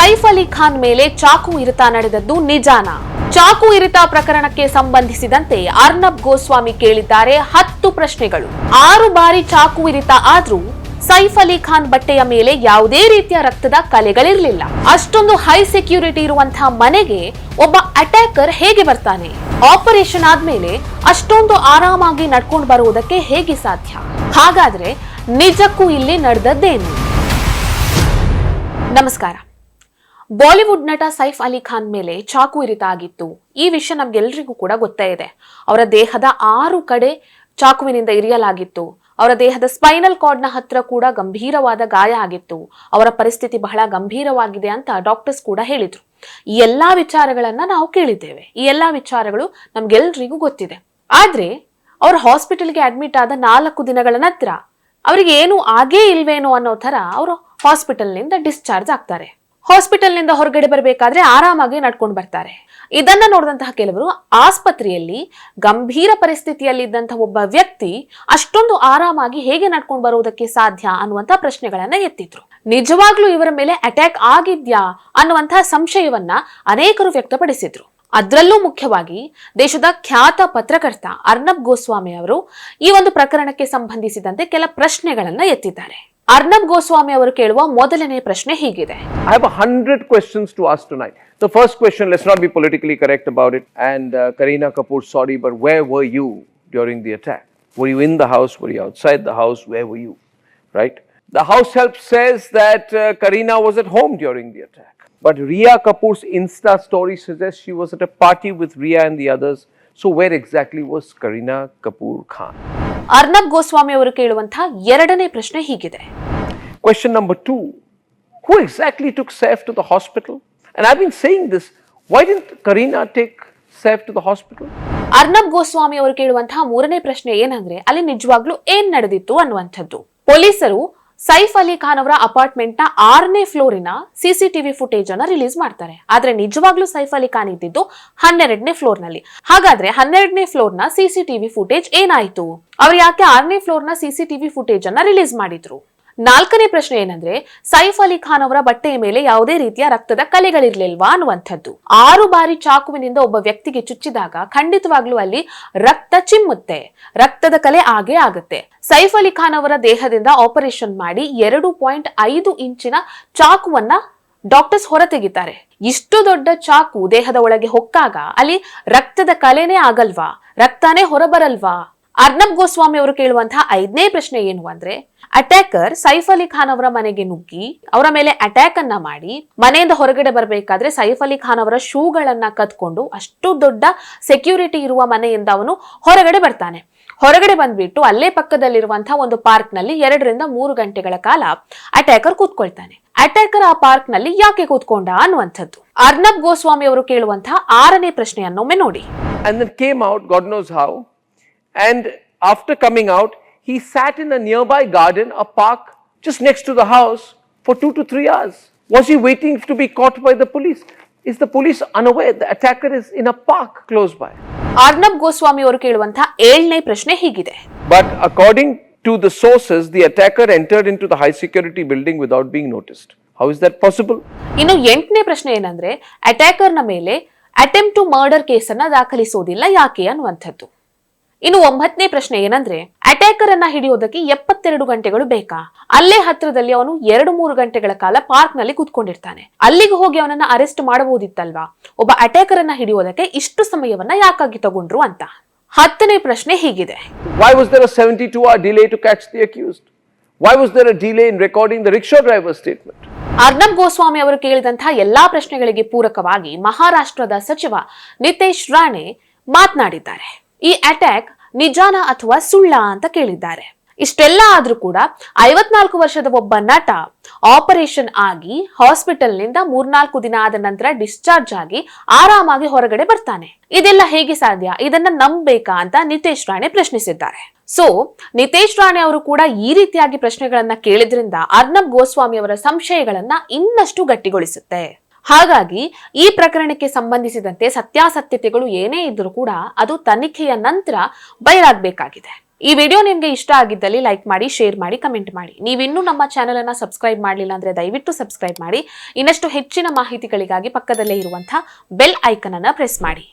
ಸೈಫ್ ಅಲಿ ಖಾನ್ ಮೇಲೆ ಚಾಕು ಇರಿತ ನಡೆದದ್ದು ನಿಜಾನ. ಚಾಕು ಇರಿತ ಪ್ರಕರಣಕ್ಕೆ ಸಂಬಂಧಿಸಿದಂತೆ ಅರ್ನಬ್ ಗೋಸ್ವಾಮಿ ಕೇಳಿದ್ದಾರೆ ಹತ್ತು ಪ್ರಶ್ನೆಗಳು. ಆರು ಬಾರಿ ಚಾಕು ಇರಿತ ಆದ್ರೂ ಸೈಫ್ ಅಲಿ ಖಾನ್ ಬಟ್ಟೆಯ ಮೇಲೆ ಯಾವುದೇ ರೀತಿಯ ರಕ್ತದ ಕಲೆಗಳಿರಲಿಲ್ಲ. ಅಷ್ಟೊಂದು ಹೈ ಸೆಕ್ಯೂರಿಟಿ ಇರುವಂತಹ ಮನೆಗೆ ಒಬ್ಬ ಅಟ್ಯಾಕರ್ ಹೇಗೆ ಬರ್ತಾನೆ? ಆಪರೇಷನ್ ಆದ್ಮೇಲೆ ಅಷ್ಟೊಂದು ಆರಾಮಾಗಿ ನಡ್ಕೊಂಡು ಬರುವುದಕ್ಕೆ ಹೇಗೆ ಸಾಧ್ಯ? ಹಾಗಾದ್ರೆ ನಿಜಕ್ಕೂ ಇಲ್ಲಿ ನಡೆದದ್ದೇನು? ನಮಸ್ಕಾರ. ಬಾಲಿವುಡ್ ನಟ ಸೈಫ್ ಅಲಿ ಖಾನ್ ಮೇಲೆ ಚಾಕು ಇರಿತ ಆಗಿತ್ತು ಈ ವಿಷಯ ನಮ್ಗೆಲ್ರಿಗೂ ಕೂಡ ಗೊತ್ತೇ ಇದೆ. ಅವರ ದೇಹದ ಆರು ಕಡೆ ಚಾಕುವಿನಿಂದ ಇರಿಯಲಾಗಿತ್ತು. ಅವರ ದೇಹದ ಸ್ಪೈನಲ್ ಕಾರ್ಡ್ನ ಹತ್ರ ಕೂಡ ಗಂಭೀರವಾದ ಗಾಯ ಆಗಿತ್ತು. ಅವರ ಪರಿಸ್ಥಿತಿ ಬಹಳ ಗಂಭೀರವಾಗಿದೆ ಅಂತ ಡಾಕ್ಟರ್ಸ್ ಕೂಡ ಹೇಳಿದ್ರು. ಈ ಎಲ್ಲಾ ವಿಚಾರಗಳನ್ನ ನಾವು ಕೇಳಿದ್ದೇವೆ. ಈ ಎಲ್ಲಾ ವಿಚಾರಗಳು ನಮ್ಗೆಲ್ರಿಗೂ ಗೊತ್ತಿದೆ. ಆದ್ರೆ ಅವ್ರ ಹಾಸ್ಪಿಟಲ್ಗೆ ಅಡ್ಮಿಟ್ ಆದ ನಾಲ್ಕು ದಿನಗಳ ನಂತರ ಅವರಿಗೆ ಏನು ಆಗೇ ಇಲ್ವೇನೋ ಅನ್ನೋ ತರ ಅವರು ಹಾಸ್ಪಿಟಲ್ನಿಂದ ಡಿಸ್ಚಾರ್ಜ್ ಆಗ್ತಾರೆ. ಹಾಸ್ಪಿಟಲ್ನಿಂದ ಹೊರಗಡೆ ಬರಬೇಕಾದ್ರೆ ಆರಾಮಾಗಿ ನಡ್ಕೊಂಡು ಬರ್ತಾರೆ. ಇದನ್ನ ನೋಡಿದಂತಹ ಕೆಲವರು ಆಸ್ಪತ್ರೆಯಲ್ಲಿ ಗಂಭೀರ ಪರಿಸ್ಥಿತಿಯಲ್ಲಿದ್ದಂತಹ ಒಬ್ಬ ವ್ಯಕ್ತಿ ಅಷ್ಟೊಂದು ಆರಾಮಾಗಿ ಹೇಗೆ ನಡ್ಕೊಂಡು ಬರುವುದಕ್ಕೆ ಸಾಧ್ಯ ಅನ್ನುವಂತಹ ಪ್ರಶ್ನೆಗಳನ್ನ ಎತ್ತಿದ್ರು. ನಿಜವಾಗ್ಲೂ ಇವರ ಮೇಲೆ ಅಟ್ಯಾಕ್ ಆಗಿದ್ಯಾ ಅನ್ನುವಂತಹ ಸಂಶಯವನ್ನ ಅನೇಕರು ವ್ಯಕ್ತಪಡಿಸಿದ್ರು. ಅದರಲ್ಲೂ ಮುಖ್ಯವಾಗಿ ದೇಶದ ಖ್ಯಾತ ಪತ್ರಕರ್ತ ಅರ್ನಬ್ ಗೋಸ್ವಾಮಿ ಅವರು ಈ ಒಂದು ಪ್ರಕರಣಕ್ಕೆ ಸಂಬಂಧಿಸಿದಂತೆ ಕೆಲ ಪ್ರಶ್ನೆಗಳನ್ನ ಎತ್ತಿದ್ದಾರೆ. ಅರ್ನಬ್ ಗೋಸ್ವಾಮಿ ಅವರು ಕೇಳುವ ಮೊದಲನೇ ಪ್ರಶ್ನೆ ಹೀಗಿದೆ I have a hundred questions to ask tonight. The first question, let's not be politically correct about it. And uh, Karina Kapoor, sorry, but where were you during the attack? Were you in the house? Were you outside the house? Where were you? Right? The house help says that uh, Karina was at home during the attack. But Ria Kapoor's Insta story suggests she was at a party with Ria and the others. So where exactly was Karina Kapoor Khan? Arnab Goswami ಅವರು ಕೇಳುವಂತಹ ಎರಡನೇ ಪ್ರಶ್ನೆ ಹೀಗಿದೆ. Question number two who exactly took Saif to the hospital And I've been saying this why didn't Karina take Saif to the hospital? Arnab Goswami ಅವರು ಕೇಳುವಂತಹ ಮೂರನೇ ಪ್ರಶ್ನೆ ಏನಂದ್ರೆ ಅಲ್ಲಿ ನಿಜವಾಗ್ಲೂ ಏನ್ ನಡೆದಿತ್ತು ಅನ್ನುವಂಥದ್ದು. ಪೊಲೀಸರು ಸೈಫ್ ಅಲಿ ಖಾನ್ ಅವರ ಅಪಾರ್ಟ್ಮೆಂಟ್ನ ಆರನೇ ಫ್ಲೋರಿನ ಸಿಸಿಟಿವಿ ಫುಟೇಜ್ ಅನ್ನ ರಿಲೀಸ್ ಮಾಡ್ತಾರೆ. ಆದ್ರೆ ನಿಜವಾಗ್ಲೂ ಸೈಫ್ ಅಲಿ ಖಾನ್ ಇದ್ದಿದ್ದು ಹನ್ನೆರಡನೇ ಫ್ಲೋರ್ನಲ್ಲಿ ಹಾಗಾದ್ರೆ ಹನ್ನೆರಡನೇ ಫ್ಲೋರ್ನ ಸಿಸಿಟಿವಿ ಫುಟೇಜ್ ಏನಾಯ್ತು? ಅವ್ರು ಯಾಕೆ ಆರನೇ ಫ್ಲೋರ್ನ ಸಿಸಿಟಿವಿ ಫುಟೇಜ್ ಅನ್ನ ರಿಲೀಸ್ ಮಾಡಿದ್ರು? ನಾಲ್ಕನೇ ಪ್ರಶ್ನೆ ಏನಂದ್ರೆ, ಸೈಫ್ ಅಲಿ ಖಾನ್ ಅವರ ಬಟ್ಟೆಯ ಮೇಲೆ ಯಾವುದೇ ರೀತಿಯ ರಕ್ತದ ಕಲೆಗಳಿರ್ಲಿಲ್ವಾ ಅನ್ನುವಂಥದ್ದು. ಆರು ಬಾರಿ ಚಾಕುವಿನಿಂದ ಒಬ್ಬ ವ್ಯಕ್ತಿಗೆ ಚುಚ್ಚಿದಾಗ ಖಂಡಿತವಾಗ್ಲೂ ಅಲ್ಲಿ ರಕ್ತ ಚಿಮ್ಮುತ್ತೆ. ರಕ್ತದ ಕಲೆ ಆಗೇ ಆಗುತ್ತೆ. ಸೈಫ್ ಅಲಿ ಖಾನ್ ಅವರ ದೇಹದಿಂದ ಆಪರೇಷನ್ ಮಾಡಿ ಎರಡು ಪಾಯಿಂಟ್ ಐದು ಇಂಚಿನ ಚಾಕುವನ್ನ ಡಾಕ್ಟರ್ಸ್ ಹೊರತೆಗಿತಾರೆ ಇಷ್ಟು ದೊಡ್ಡ ಚಾಕು ದೇಹದ ಒಳಗೆ ಹೊಕ್ಕಾಗ ಅಲ್ಲಿ ರಕ್ತದ ಕಲೆನೇ ಆಗಲ್ವಾ? ರಕ್ತನೇ ಹೊರಬರಲ್ವಾ? ಅರ್ನಬ್ ಗೋಸ್ವಾಮಿ ಅವರು ಕೇಳುವಂತಹ ಐದನೇ ಪ್ರಶ್ನೆ ಏನು ಅಂದ್ರೆ ಅಟ್ಯಾಕರ್ ಸೈಫ್ ಅಲಿ ಖಾನ್ ಅವರ ಮನೆಗೆ ನುಗ್ಗಿ ಅವರ ಮೇಲೆ ಅಟ್ಯಾಕ್ ಅನ್ನ ಮಾಡಿ ಮನೆಯಿಂದ ಹೊರಗಡೆ ಬರಬೇಕಾದ್ರೆ ಸೈಫ್ ಅಲಿ ಖಾನ್ ಅವರ ಶೂಗಳನ್ನ ಕದ್ಕೊಂಡು ಅಷ್ಟು ದೊಡ್ಡ ಸೆಕ್ಯೂರಿಟಿ ಇರುವ ಮನೆಯಿಂದ ಅವನು ಹೊರಗಡೆ ಬರ್ತಾನೆ. ಹೊರಗಡೆ ಬಂದ್ಬಿಟ್ಟು ಅಲ್ಲೇ ಪಕ್ಕದಲ್ಲಿರುವಂತಹ ಒಂದು ಪಾರ್ಕ್ನಲ್ಲಿ ಎರಡರಿಂದ ಮೂರು ಗಂಟೆಗಳ ಕಾಲ ಅಟ್ಯಾಕರ್ ಕೂತ್ಕೊಳ್ತಾನೆ. ಅಟ್ಯಾಕರ್ ಆ ಪಾರ್ಕ್ನಲ್ಲಿ ಯಾಕೆ ಕೂತ್ಕೊಂಡ ಅನ್ನುವಂಥದ್ದು. ಅರ್ನಬ್ ಗೋಸ್ವಾಮಿ ಅವರು ಕೇಳುವಂತಹ ಆರನೇ ಪ್ರಶ್ನೆಯನ್ನೊಮ್ಮೆ ನೋಡಿ. And after coming out, he sat in a nearby garden, a park just next to the house for two to three hours. Was he waiting to be caught by the police? Is the police unaware the attacker is in a park close by? Arnab Goswami ಅವರು ಕೇಳುವಂತಹ ಏಳನೇ ಪ್ರಶ್ನೆ ಹೀಗಿದೆ But according to the sources, the attacker entered into the high security building without being noticed. How is that possible? ಇನ್ನು ಎಂಟನೇ ಪ್ರಶ್ನೆ ಏನಂದ್ರೆ ಅಟ್ಯಾಕರ್ನ ಮೇಲೆ ಅಟೆಂಪ್ಟ್ ಟು ಮರ್ಡರ್ ಕೇಸನ್ನ ದಾಖಲಿಸೋದಿಲ್ಲ ಯಾಕೆ ಅನ್ನುವಂಥದ್ದು ಇನ್ನು ಒಂಬತ್ತನೇ ಪ್ರಶ್ನೆ ಏನಂದ್ರೆ ಅಟ್ಯಾಕರ್ ಅನ್ನ ಹಿಡಿಯೋದಕ್ಕೆ ಎಪ್ಪತ್ತೆರಡು ಗಂಟೆಗಳು ಬೇಕಾ? ಅಲ್ಲೇ ಹತ್ರದಲ್ಲಿ ಅವನು ಎರಡು ಮೂರು ಗಂಟೆಗಳ ಕಾಲ ಪಾರ್ಕ್ನಲ್ಲಿ ಕೂತ್ಕೊಂಡಿರ್ತಾನೆ. ಅಲ್ಲಿಗೆ ಹೋಗಿ ಅವನನ್ನ ಅರೆಸ್ಟ್ ಮಾಡಬಹುದಿತ್ತಲ್ವಾ? ಒಬ್ಬ ಅಟ್ಯಾಕರ್ ಅನ್ನ ಹಿಡಿಯೋದಕ್ಕೆ ಇಷ್ಟು ಸಮಯವನ್ನ ಯಾಕಾಗಿ ತಗೊಂಡ್ರು ಅಂತ. ಹತ್ತನೇ ಪ್ರಶ್ನೆ ಹೀಗಿದೆ. Why was there a 72 hour delay to catch the accused? Why was there a delay in recording the rickshaw driver's statement? Arnab Goswami ಅವರು ಕೇಳಿದಂತಹ ಎಲ್ಲಾ ಪ್ರಶ್ನೆಗಳಿಗೆ ಪೂರಕವಾಗಿ ಮಹಾರಾಷ್ಟ್ರದ ಸಚಿವ ನಿತೇಶ್ ರಾಣೆ ಮಾತನಾಡಿದ್ದಾರೆ. ಈ ಅಟ್ಯಾಕ್ ನಿಜಾನ ಅಥವಾ ಸುಳ್ಳ ಅಂತ ಕೇಳಿದ್ದಾರೆ. ಇಷ್ಟೆಲ್ಲ ಆದ್ರೂ ಕೂಡ ಐವತ್ನಾಲ್ಕು ವರ್ಷದ ಒಬ್ಬ ನಟ ಆಪರೇಷನ್ ಆಗಿ ಹಾಸ್ಪಿಟಲ್ನಿಂದ ಮೂರ್ನಾಲ್ಕು ದಿನ ಆದ ನಂತರ ಡಿಸ್ಚಾರ್ಜ್ ಆಗಿ ಆರಾಮಾಗಿ ಹೊರಗಡೆ ಬರ್ತಾನೆ. ಇದೆಲ್ಲ ಹೇಗೆ ಸಾಧ್ಯ? ಇದನ್ನ ನಂಬಬೇಕಾ ಅಂತ ನಿತೇಶ್ ರಾಣೆ ಪ್ರಶ್ನಿಸಿದ್ದಾರೆ. ಸೊ ನಿತೇಶ್ ರಾಣೆ ಅವರು ಕೂಡ ಈ ರೀತಿಯಾಗಿ ಪ್ರಶ್ನೆಗಳನ್ನ ಕೇಳಿದ್ರಿಂದ ಅರ್ನಬ್ ಗೋಸ್ವಾಮಿ ಅವರ ಸಂಶಯಗಳನ್ನ ಇನ್ನಷ್ಟು ಗಟ್ಟಿಗೊಳಿಸುತ್ತೆ. ಹಾಗಾಗಿ ಈ ಪ್ರಕರಣಕ್ಕೆ ಸಂಬಂಧಿಸಿದಂತೆ ಸತ್ಯಾಸತ್ಯತೆಗಳು ಏನೇ ಇದ್ರೂ ಕೂಡ ಅದು ತನಿಖೆಯ ನಂತರ ಬಯಲಾಗಬೇಕಾಗಿದೆ. ಈ ವಿಡಿಯೋ ನಿಮಗೆ ಇಷ್ಟ ಆಗಿದ್ದಲ್ಲಿ ಲೈಕ್ ಮಾಡಿ, ಶೇರ್ ಮಾಡಿ, ಕಮೆಂಟ್ ಮಾಡಿ. ನೀವಿನ್ನೂ ನಮ್ಮ ಚಾನೆಲ್ ಅನ್ನ ಸಬ್ಸ್ಕ್ರೈಬ್ ಮಾಡಲಿಲ್ಲ ಅಂದ್ರೆ ದಯವಿಟ್ಟು ಸಬ್ಸ್ಕ್ರೈಬ್ ಮಾಡಿ. ಇನ್ನಷ್ಟು ಹೆಚ್ಚಿನ ಮಾಹಿತಿಗಳಿಗಾಗಿ ಪಕ್ಕದಲ್ಲೇ ಇರುವಂತಹ ಬೆಲ್ ಐಕನ್ ಅನ್ನ ಪ್ರೆಸ್ ಮಾಡಿ.